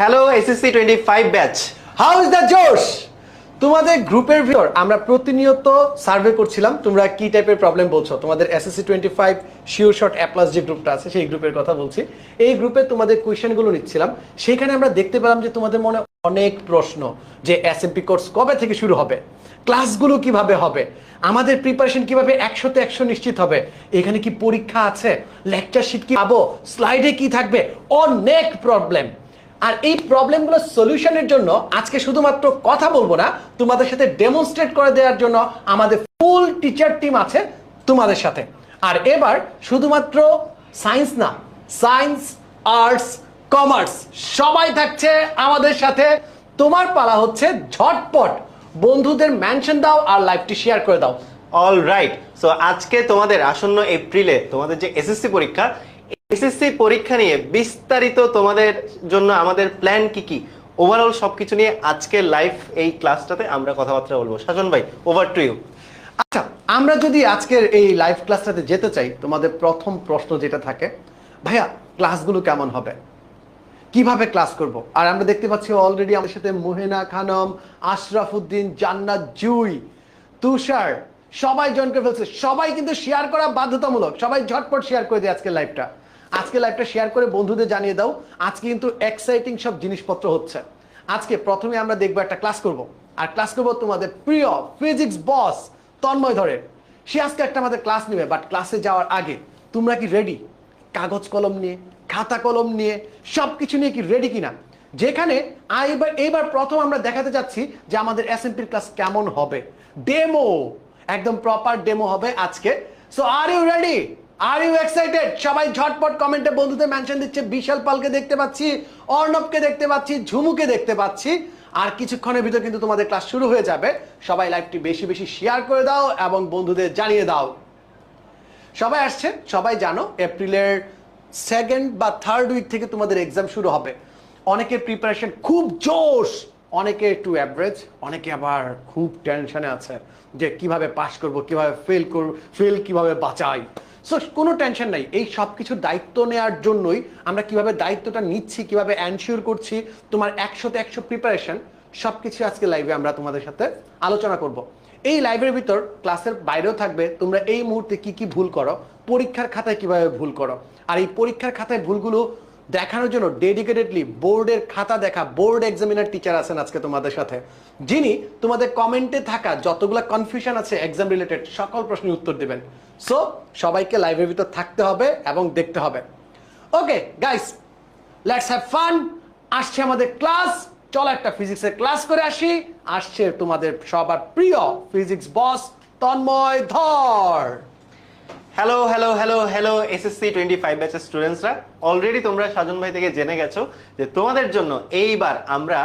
Hello SSC twenty five batch how is the josh তোমাদের গ্রুপের ভিতর আমরা প্রতিনিয়ত সার্ভে করছিলাম। তোমরা কি টাইপের প্রবলেম বলছো? তোমাদের SSC twenty five sure short A plus যে গ্রুপটা আছে, সেই গ্রুপের কথা বলছি। এই গ্রুপে তোমাদের কোয়েশ্চেনগুলো নিচ্ছিলাম। সেখানে আমরা দেখতে পেলাম যে তোমাদের মনে অনেক প্রশ্ন যে এসএমপি কোর্স কবে থেকে শুরু হবে? ক্লাসগুলো কীভাবে হবে? আমাদের প্রিপারেশন কীভাবে একশোতে একশো নিশ্চিত হবে? এখানে কি পরীক্ষা আছে? লেকচার শিট কি পাবো? স্লাইডে কি থাকবে? অনেক প্রবলেম আর এই প্রবলেমগুলো সলিউশনের জন্য আজকে শুধুমাত্র কথা বলব না, তোমাদের সাথে ডেমনস্ট্রেট করে দেওয়ার জন্য আমাদের ফুল টিচার টিম আছে তোমাদের সাথে। আর এবার শুধুমাত্র সায়েন্স না সায়েন্স আর্টস কমার্স সবাই থাকছে আমাদের সাথে। তোমার পালা হচ্ছে ঝটপট। বন্ধুদের মেনশন দাও আর লাইভটি শেয়ার করে দাও। অল রাইট সো আজকে তোমাদের আসন্ন এপ্রিলে তোমাদের যে এসএসসি পরীক্ষা এসএসসি পরীক্ষা নিয়ে বিস্তারিত তোমাদের জন্য আমাদের প্ল্যান কি কি? ওভারঅল সবকিছু নিয়ে আজকে লাইভ এই ক্লাসটাতে আমরা কথাবার্তা বলব। শাসন ভাই ওভার টু ইউ আচ্ছা আমরা যদি আজকের এই লাইভ ক্লাসটাতে যেতে চাই, তোমাদের প্রথম প্রশ্ন যেটা থাকে, ভাইয়া ক্লাসগুলো কেমন হবে? কীভাবে ক্লাস করব? আর আমরা দেখতে পাচ্ছি অলরেডি আমাদের সাথে মোহেনা খানম, আশরাফ উদ্দিন, জান্নাত জুই, তুষার, সবাই জয়েন করে ফেলছে। সবাই কিন্তু শেয়ার করা বাধ্যতামূলক। সবাই ঝটপট শেয়ার করে দেয় আজকে লাইভটা আজকে লাইভটা শেয়ার করে বন্ধুদের জানিয়ে দাও। আজকে কিন্তু এক্সাইটিং সব জিনিসপত্র হচ্ছে। আজকে প্রথমে আমরা দেখব একটা ক্লাস করব। আর ক্লাস করব তোমাদের প্রিয় ফিজিক্স বস তন্ময় ধরে। সে আজকে একটা আমাদের ক্লাস নেবে বাট ক্লাসে যাওয়ার আগে তোমরা কি রেডি কাগজ কলম নিয়ে, খাতা কলম নিয়ে সব কিছু নিয়ে কি রেডি কিনা? যেখানে এবার এবার প্রথম আমরা দেখাতে যাচ্ছি যে আমাদের এসএমপির ক্লাস কেমন হবে। ডেমো একদম প্রপার ডেমো হবে আজকে। So are you ready are you excited সবাই ঝটপট কমেন্টে বন্ধুদের মেনশন দিচ্ছে। বিশাল পালকে দেখতে পাচ্ছি, অর্ণবকে দেখতে পাচ্ছি, ঝুমুকে দেখতে পাচ্ছি। আর কিছুক্ষণের ভিতর কিন্তু তোমাদের ক্লাস শুরু হয়ে যাবে। সবাই লাইভটি বেশি বেশি শেয়ার করে দাও এবং বন্ধুদের জানিয়ে দাও। সবাই আসছে, সবাই জানো এপ্রিলের সেকেন্ড বা থার্ড উইক থেকে তোমাদের এক্সাম শুরু হবে। অনেকের প্রিপারেশন খুব জোশ, অনেকে একটু অ্যাভারেজ অনেকে আবার খুব টেনশনে আছে যে কীভাবে পাস করব, কীভাবে ফেল করব ফেল কীভাবে বাঁচাই। সো কোনো টেনশন নাই। এই সব কিছুর দায়িত্ব নেওয়ার জন্যই আমরা কীভাবে দায়িত্বটা নিচ্ছি, কীভাবে অ্যানশিওর করছি, তোমার একশোতে একশো প্রিপারেশন সব কিছু আজকে লাইভে আমরা তোমাদের সাথে আলোচনা করব। এই লাইভের ভিতর ক্লাসের বাইরেও থাকবে, তোমরা এই মুহূর্তে কি কি ভুল করো, পরীক্ষার খাতায় কীভাবে ভুল করো। আর এই পরীক্ষার খাতায় ভুলগুলো দেখানোর জন্য ডেডিকেটেডলি বোর্ডের খাতা দেখা বোর্ড এক্সামিনার টিচার আছেন আজকে তোমাদের সাথে। যিনি তোমাদের কমেন্টে থাকা যতগুলো কনফিউশন আছে এক্সাম রিলেটেড সকল প্রশ্নের উত্তর দেবেন। সো সবাইকে লাইভের ভিতর থাকতে হবে এবং দেখতে হবে। Okay guys let's have fun আসছে আমাদের ক্লাস চলো একটা ফিজিক্সের ক্লাস করে আসি। আসছে তোমাদের সবার প্রিয় ফিজিক্স বস তন্ময় ধর। Hello hello hello hello SSC twenty five ব্যাচের স্টুডেন্টসরা অলরেডি তোমরা সাজন ভাই থেকে জেনে গেছো যে তোমাদের জন্য এইবার আমরা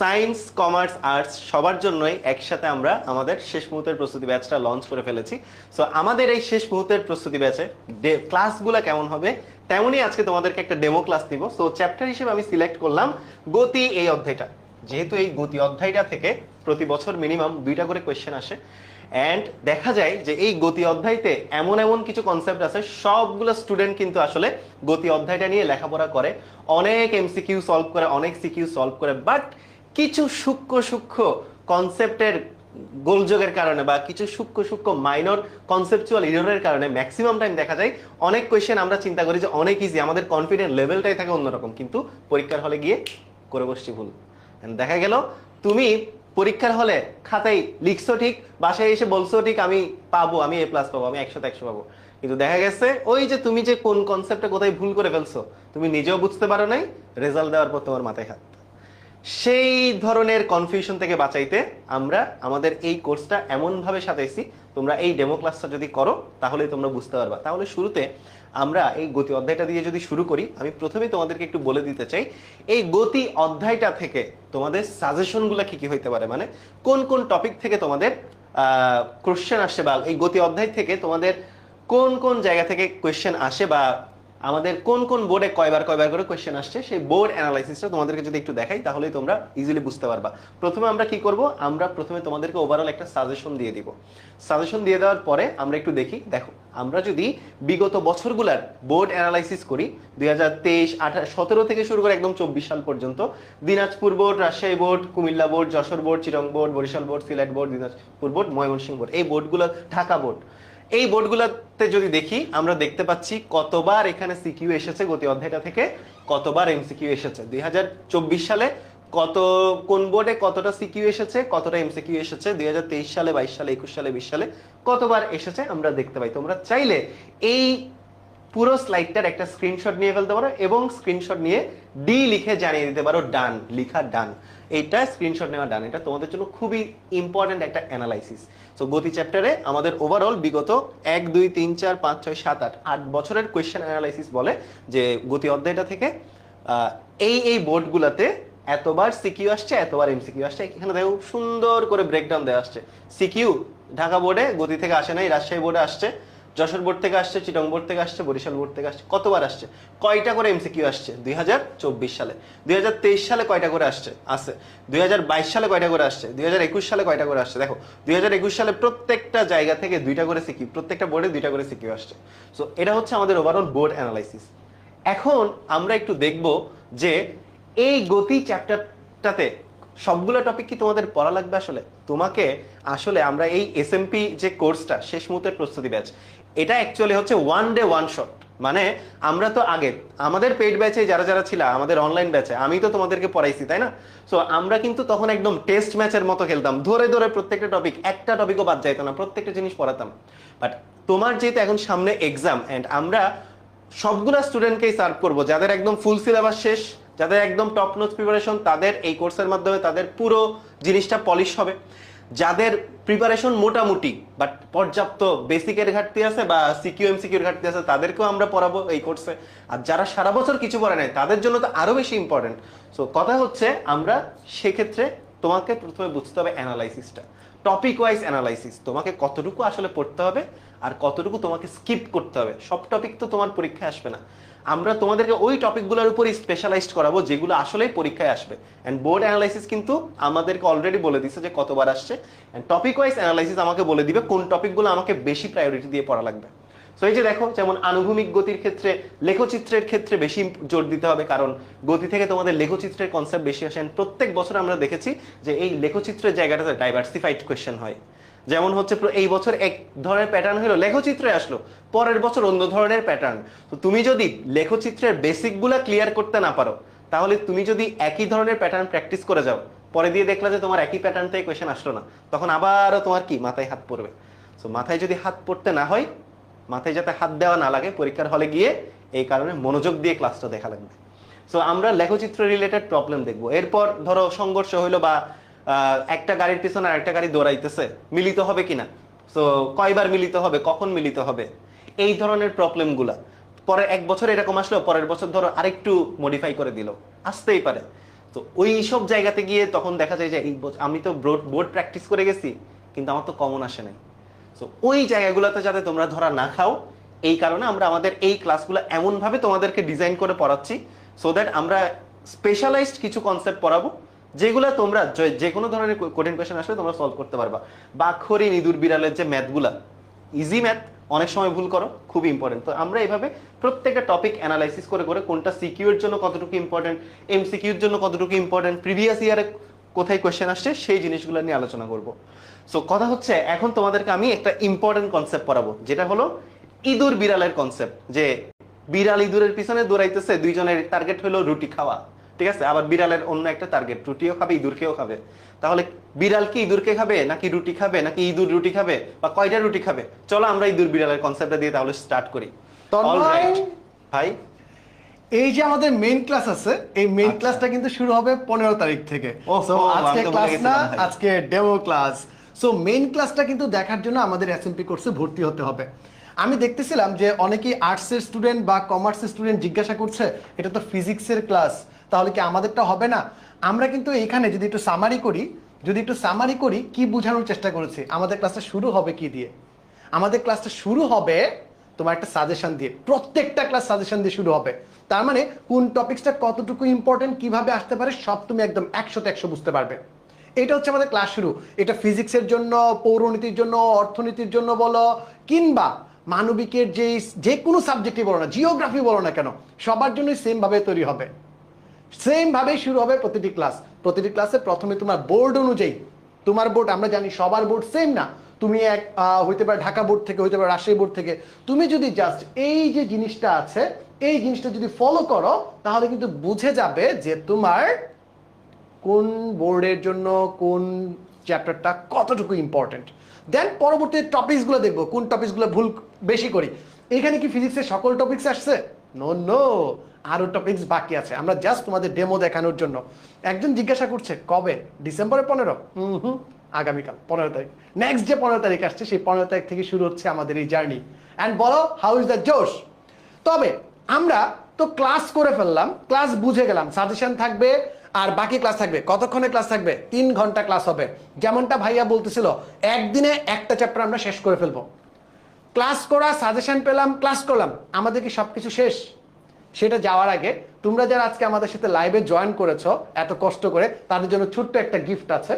সায়েন্স কমার্স আর্টস সবার জন্যই একসাথে আমরা আমাদের শেষ মুহূর্তের প্রস্তুতি ব্যাচটা লঞ্চ করে ফেলেছি। সো আমাদের এই শেষ মুহূর্তের প্রস্তুতি ব্যাচে ক্লাসগুলো কেমন হবে তেমনই আজকে তোমাদেরকে একটা ডেমো ক্লাস দিব। সো চ্যাপ্টার হিসেবে আমি সিলেক্ট করলাম গতি এই অধ্যায়টা। যেহেতু এই গতি অধ্যায়টা থেকে প্রতি বছর মিনিমাম দুইটা করে কোয়েশ্চেন আসে। অ্যান্ড দেখা যায় যে এই গতি অধ্যায়তে এমন এমন কিছু কনসেপ্ট আছে, সবগুলো স্টুডেন্ট কিন্তু আসলে গতি অধ্যায়টা নিয়ে লেখাপড়া করে। অনেক এমসিকিউ সলভ করে, অনেক সিকিউ সলভ করে বাট কিছু সূক্ষ্ম সূক্ষ্ম কনসেপ্টের গোলযোগের কারণে বা কিছু সূক্ষ্ম সূক্ষ্ম মাইনর কনসেপচুয়াল ইররের কারণে ম্যাক্সিমাম টাইম দেখা যায়। অনেক কোয়েশ্চেন আমরা চিন্তা করি যে অনেক ইজি আমাদের কনফিডেন্ট লেভেলটাই থাকে অন্যরকম, কিন্তু পরীক্ষার হলে গিয়ে করে বসছি ভুল। দেখা গেল, তুমি পরীক্ষার হলে খাতায় লিখছো ঠিক, বাসায় এসে বলছো ঠিক, আমি পাবো, আমি এ প্লাস পাবো, আমি একশোতে একশো পাবো। কিন্তু দেখা গেছে, ওই যে তুমি যে কোন কনসেপ্টটা কোথায় ভুল করে ফেলছো, তুমি নিজেও বুঝতে পারো নাই রেজাল্ট দেওয়ার পর তোমার মাথায় হাত। সেই ধরনের কনফিউশন থেকে বাঁচাইতে আমরা আমাদের এই কোর্সটা এমনভাবে সাজাইছি, তোমরা এই ডেমো ক্লাসটা যদি করো তাহলেই তোমরা বুঝতে পারবা। তাহলে শুরুতে আমরা এই গতি অধ্যায়টা দিয়ে যদি শুরু করি, আমি প্রথমেই তোমাদেরকে একটু বলে দিতে চাই, এই গতি অধ্যায়টা থেকে তোমাদের সাজেশনগুলো কি কি হইতে পারে? মানে কোন কোন টপিক থেকে তোমাদের কোশ্চেন আসে বা এই গতি অধ্যায় থেকে তোমাদের কোন কোন জায়গা থেকে কোয়েশ্চেন আসে বা আমাদের কোন কোন বোর্ডে কয়বার কয়বার করে কোয়েশ্চেন আসছে, সেই বোর্ড অ্যানালাইসিসটা তোমাদেরকে যদি একটু দেখাই, তাহলেই তোমরা ইজিলি বুঝতে পারবা। প্রথমে আমরা কি করব? আমরা প্রথমে তোমাদেরকে ওভারঅল একটা সাজেশন দিয়ে দিব। সাজেশন দিয়ে দেওয়ার পরে আমরা একটু দেখি। দেখো, আমরা যদি বিগত বছরগুলার বোর্ড অ্যানালাইসিস করি, দুই হাজার তেইশ, আঠারো, সতেরো থেকে শুরু করে একদম চব্বিশ সাল পর্যন্ত, Dinajpur board, Rajshahi board, Comilla board, Jessore board, চিরং board, Barisal board, Sylhet board, Dinajpur board, Mymensingh board, এই বোর্ডগুলো ঢাকা বোর্ড। এই বোর্ডগুলোতে যদি দেখি, আমরা দেখতে পাচ্ছি কতবার এখানে সিকিউ এসেছে গতি অধ্যায়টা থেকে, কতবার এমসিকিউ এসেছে। দুই হাজার চব্বিশ সালে কত, কোন বোর্ডে কতটা সিকিউ এসেছে, কতটা এমসিকিউ এসেছে, দুই হাজার তেইশ সালে, বাইশ সালে, একুশ সালে, বিশ সালে কতবার এসেছে আমরা দেখতে পাই। তোমরা চাইলে এই পুরো স্লাইডটার একটা স্ক্রিনশট নিয়ে ফেলতে পারো এবং স্ক্রিনশট নিয়ে ডি লিখে জানিয়ে দিতে পারো ডান লিখা ডান এইটা স্ক্রিনশট নেওয়া ডান এটা তোমাদের জন্য খুবই ইম্পর্টেন্ট একটা অ্যানালাইসিস তো গতি চ্যাপ্টারে আমাদের ওভারঅল বিগত এক, দুই, তিন, চার, পাঁচ, ছয়, সাত, আট আট বছরের কোয়েশ্চেন অ্যানালাইসিস বলে যে গতি অধ্যায়টা থেকে এই এই বোর্ডগুলোতে এতবার সিকিউ আসছে, এতবার এমসিকিউ আসছে। এখানে দেখো সুন্দর করে ব্রেকডাউন দেওয়া আসছে। সিকিউ ঢাকা বোর্ডে গতি থেকে আসে নাই, রাজশাহী বোর্ডে আসছে। যশোর বোর্ড থেকে আসছে, চিটং বোর্ড থেকে আসছে, বরিশাল বোর্ড থেকে আসছে, কতবার আসছে? কয়টা করে এমসিকিউ আসছে? দুই হাজার চব্বিশ সালে। দুই হাজার তেইশ সালে কয়টা করে আসছে? আছে দুই সালে কয়টা করে আসছে? দুই হাজার একুশ সালে কয়টা করে আসছে? দেখো, দুই হাজার একুশ সালে প্রত্যেকটা জায়গা থেকে দুইটা করে সিকিউ প্রত্যেকটা বোর্ডে দুইটা করে সিকিউ আসছে। সো এটা হচ্ছে আমাদের ওভারঅল বোর্ড অ্যানালাইসিস এখন আমরা একটু দেখব যে এই গতি চ্যাপ্টারটাতে সবগুলো টপিক কি তোমাদের পড়া লাগবে আসলে? তোমাকে আসলে আমরা এই এসএমপি যে কোর্সটা শেষ মুহূর্তের প্রস্তুতি ব্যাচ এটা অ্যাকচুয়ালি হচ্ছে ওয়ান ডে ওয়ান শট মানে আমরা তো আগে, আমাদের পেড ব্যাচে যারা যারা ছিল, আমাদের অনলাইন ব্যাচে আমি তো তোমাদেরকে পড়াইছি, তাই না? সো আমরা কিন্তু তখন একদম টেস্ট ম্যাচের মতো খেলতাম। ধরে ধরে প্রত্যেকটা টপিক একটা টপিকও বাদ যাইতো না, প্রত্যেকটা জিনিস পড়াতাম। বাট তোমার যেহেতু এখন সামনে এক্সাম অ্যান্ড আমরা সবগুলা স্টুডেন্টকেই সার্ভ করব, যাদের একদম ফুল সিলেবাস শেষ, যাদের একদম টপ নোটস প্রিপারেশন তাদের এই কোর্সের মাধ্যমে তাদের পুরো জিনিসটা পলিশ হবে। যাদের প্রিপারেশন মোটামুটি বাট পর্যাপ্ত বেসিকের ঘাটতি আছে বা সিকিউ এমসিকিউর ঘাটতি আছে, তাদেরকেও আমরা পড়াবো এই কোর্সে আর যারা সারা বছর কিছু পড়ে নাই, তাদের জন্য তো আরও বেশি ইম্পর্টেন্ট সো কথা হচ্ছে আমরা সেক্ষেত্রে তোমাকে প্রথমে বুঝতে হবে অ্যানালাইসিসটা টপিক ওয়াইজ অ্যানালাইসিস তোমাকে কতটুকু আসলে পড়তে হবে আর কতটুকু তোমাকে স্কিপ করতে হবে। সব টপিক তো তোমার পরীক্ষায় আসবে না। আমরা তোমাদেরকে ওই টপিকগুলোর উপরই স্পেশালাইজড করাবো যেগুলো আসলেই পরীক্ষায় আসবে। অ্যান্ড বোর্ড অ্যানালাইসিস কিন্তু আমাদেরকে অলরেডি বলে দিচ্ছে যে কতবার আসছে। অ্যান্ড টপিক ওয়াইজ অ্যানালাইসিস আমাকে বলে দিবে কোন টপিকগুলো আমাকে বেশি প্রায়োরিটি দিয়ে পড়া লাগবে। সো এই যে দেখো, যেমন আনুভূমিক গতির ক্ষেত্রে, লেখচিত্রের ক্ষেত্রে বেশি জোর দিতে হবে, কারণ গতি থেকে তোমাদের লেখচিত্রের কনসেপ্ট বেশি আসেন প্রত্যেক বছর আমরা দেখেছি যে এই লেখচিত্রের জায়গাটাতে ডাইভার্সিফাইড কোয়েশ্চেন হয়। যেমন হচ্ছে এই বছর এক ধরনের প্যাটার্ন হলো, লেখচিত্রে আসলো, পরের বছর অন্য ধরনের প্যাটার্ন তো তুমি যদি লেখচিত্রের বেসিকগুলা ক্লিয়ার করতে না পারো, তাহলে তুমি যদি একই ধরনের প্যাটার্ন প্র্যাকটিস করে যাও, পরে দিয়ে দেখলা যে তোমার একই প্যাটার্ন থেকে কোয়েশ্চেন আসলো না, তখন আবারও তোমার কি? মাথায় হাত পড়বে। সো মাথায় যদি হাত পড়তে না হয় মাথায় যাতে হাত দেওয়া না লাগে, পরীক্ষার হলে গিয়ে এই কারণে মনোযোগ দিয়ে ক্লাসটা দেখা লাগবে। সো আমরা লেখচিত্র রিলেটেড প্রবলেম দেখব। এরপর ধরো সংঘর্ষ হইল বা একটা গাড়ির পিছনে আরেকটা গাড়ি দৌড়াইতেছে, মিলিত হবে কিনা? সো কয়বার মিলিত হবে? কখন মিলিত হবে? এই ধরনের প্রবলেমগুলা পরে এক বছর এরকম আসলো, পরের বছর ধরো আরেকটু মডিফাই করে দিল। আসতেই পারে। তো ওই সব জায়গাতে গিয়ে তখন দেখা যায় যে আমি তো বোর্ড প্র্যাকটিস করে গেছি, কিন্তু আমার তো কমন আসে নাই। সো ওই জায়গাগুলোতে যাতে তোমরা ধরা না খাও, এই কারণে আমরা আমাদের এই ক্লাসগুলো এমনভাবে তোমাদেরকে ডিজাইন করে পড়াচ্ছি সো দ্যাট আমরা স্পেশালাইজড কিছু কনসেপ্ট পড়াবো, যেগুলো তোমরা যে- কোনো ধরনের কঠিন কোয়েশ্চেন আসলে তোমরা সলভ করতে পারবা। বাক্ষরি ইঁদুর বিড়ালের যে ম্যাথগুলা ইজি ম্যাথ অনেক সময় ভুল করো, খুব ইম্পর্টেন্ট তো আমরা এইভাবে প্রত্যেকটা টপিক অ্যানালাইসিস করে করে কোনটা সিকিউর জন্য কতটুকু ইম্পর্টেন্ট এমসিকিউর জন্য কতটুকু ইম্পর্টেন্ট প্রিভিয়াস ইয়ারে কোথায় কোয়েশ্চেন আসছে, সেই জিনিসগুলো নিয়ে আলোচনা করব। সো কথা হচ্ছে এখন তোমাদেরকে আমি একটা ইম্পর্টেন্ট কনসেপ্ট পড়াবো যেটা হলো ইঁদুর বিড়ালের কনসেপ্ট যে বিড়াল ইঁদুরের পিছনে দৌড়াইতেছে দুইজনের টার্গেট হলো রুটি খাওয়া ঠিক আছে? আবার বিড়ালের অন্য একটা টার্গেট রুটিও খাবে ইঁদুরকেও খাবে। তাহলে বিড়াল কি ইঁদুরকে খাবে নাকি রুটি খাবে নাকি ইঁদুর রুটি খাবে বা কয়টা রুটি খাবে? চলো আমরা ইঁদুর বিড়ালের কনসেপ্টটা দিয়ে তাহলে স্টার্ট করি? ভাই? এই যে আমাদের মেইন ক্লাস আছে এই মেইন আচ্ছা। ক্লাসটা কিন্তু শুরু হবে পনেরো তারিখ থেকে। আজকে ক্লাস না আজকে ডেমো ক্লাস সো মেইন ক্লাসটা কিন্তু দেখার জন্য আমাদের এসএমপি কোর্সে ভর্তি হতে হবে। আমি দেখতেছিলাম যে অনেকেই আর্টসের স্টুডেন্ট বা কমার্সের স্টুডেন্ট জিজ্ঞাসা করছে, এটা তো ফিজিক্সের ক্লাস তাহলে কি আমাদেরটা হবে না? আমরা কিন্তু এখানে যদি একটু সামারি করি, যদি একটু সামারি করি, কি বোঝানোর চেষ্টা করেছি? আমাদের ক্লাসটা শুরু হবে কি দিয়ে? আমাদের ক্লাসটা শুরু হবে তোমার একটা সাজেশন দিয়ে। প্রত্যেকটা ক্লাস সাজেশন দিয়ে শুরু হবে। তার মানে কোন টপিকসটা কতটুকু ইম্পর্টেন্ট কীভাবে আসতে পারে, সব তুমি একদম একশোতে একশো বুঝতে পারবে। এটা হচ্ছে আমাদের ক্লাস শুরু। এটা ফিজিক্সের জন্য, পৌরনীতির জন্য, অর্থনীতির জন্য বলো, কিংবা মানবিকের যে যে কোনো সাবজেক্টই বলো না জিওগ্রাফি বলো না কেন, সবার জন্যই সেমভাবে তৈরি হবে। সেম ভাবে শুরু হবে প্রতিটি ক্লাস প্রতিটি ক্লাসে প্রথমে তোমার বোর্ড অনুযায়ী, তোমার বোর্ড আমরা জানি সবার বোর্ড সেম না। তুমি এক হইতে পারে ঢাকা বোর্ড থেকে, হইতে পারে রাজশাহী বোর্ড থেকে, তুমি যদি জাস্ট এই যে জিনিসটা আছে, এই জিনিসটা যদি ফলো করো, তাহলে কিন্তু বুঝে যাবে যে তোমার কোন বোর্ডের জন্য কোন চ্যাপ্টারটা কতটুকু ইম্পর্টেন্ট দেন পরবর্তী টপিকসগুলো দেখব, কোন টপিকসগুলো ভুল বেশি করি। এখানে কি ফিজিক্সের সকল টপিকস আসছে? নো নো আরও টপিকস বাকি আছে। আমরা জাস্ট তোমাদের ডেমো দেখানোর জন্য। একজন জিজ্ঞাসা করছে, কবে? ডিসেম্বরের পনেরো? হুম হুম, আগামীকাল, পনেরো তারিখ। নেক্সট যে পনেরো তারিখ আসছে, সেই পনেরো তারিখ থেকে শুরু হচ্ছে আমাদের এই জার্নি অ্যান্ড বলো হাউ ইজ দ্য জোশ তবে আমরা তো ক্লাস করে ফেললাম ক্লাস বুঝে গেলাম। সাজেশন থাকবে আর বাকি ক্লাস থাকবে। কতক্ষণে ক্লাস থাকবে? তিন ঘণ্টা ক্লাস হবে। যেমনটা ভাইয়া বলতেছিল, একদিনে একটা চ্যাপ্টার আমরা শেষ করে ফেলব। ক্লাস করা সাজেশন পেলাম ক্লাস করলাম। আমাদের কি সবকিছু শেষ? সেটা যাওয়ার আগে তোমরা যারা আজকে আমাদের সাথে লাইভে জয়েন করেছ, এত কষ্ট করে, তাদের জন্য ছোট্ট একটা গিফট আছে।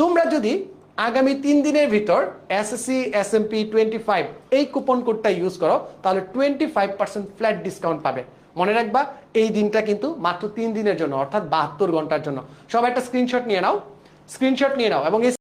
তোমরা যদি আগামী তিন দিনের ভিতর SSC S M P twenty five এই কুপন কোডটা ইউজ করো, তাহলে twenty five percent flat discount পাবে। মনে রাখবা, এই দিনটা কিন্তু মাত্র তিন দিনের জন্য, অর্থাৎ বাহাত্তর ঘণ্টার জন্য। সবাই একটা স্ক্রিনশট নিয়ে নাও। স্ক্রিনশট নিয়ে নাও এবং